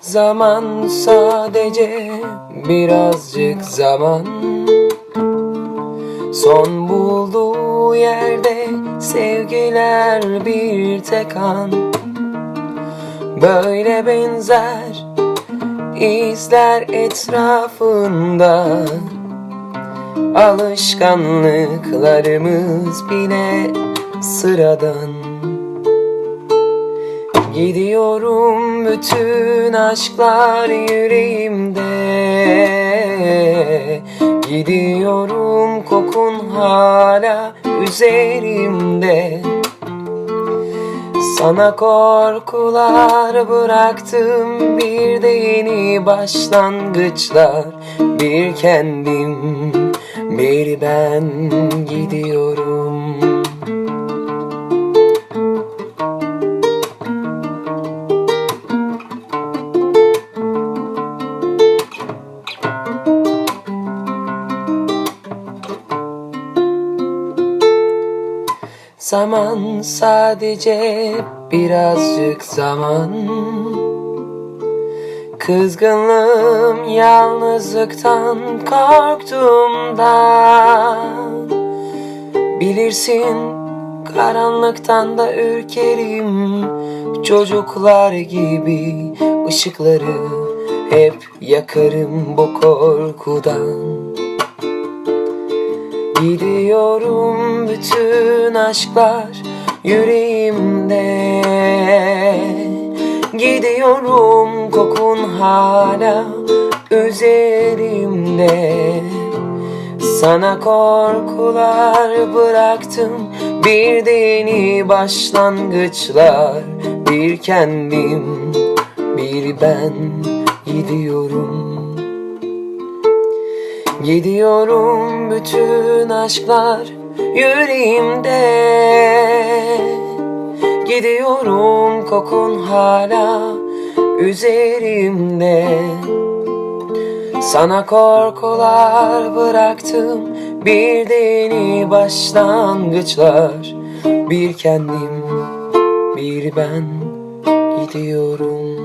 Zaman sadece birazcık zaman. Son bulduğu yerde sevgiler bir tek an. Böyle benzer izler etrafında. Alışkanlıklarımız bile sıradan Gidiyorum bütün aşklar yüreğimde. Gidiyorum kokun hala üzerimde. Sana korkular bıraktım bir de yeni başlangıçlar. Bir kendim bir ben gidiyorum Zaman sadece birazcık zaman. Kızgınlığım yalnızlıktan korktuğumdan Bilirsin karanlıktan da ürkerim. Çocuklar gibi ışıkları hep yakarım bu korkudan Gidiyorum bütün aşklar yüreğimde. Gidiyorum kokun hala üzerimde. Sana korkular bıraktım bir de yeni başlangıçlar. Bir kendim bir ben gidiyorum Gidiyorum bütün aşklar yüreğimde. Gidiyorum kokun hala üzerimde. Sana korkular bıraktım bir de yeni başlangıçlar. Bir kendim bir ben gidiyorum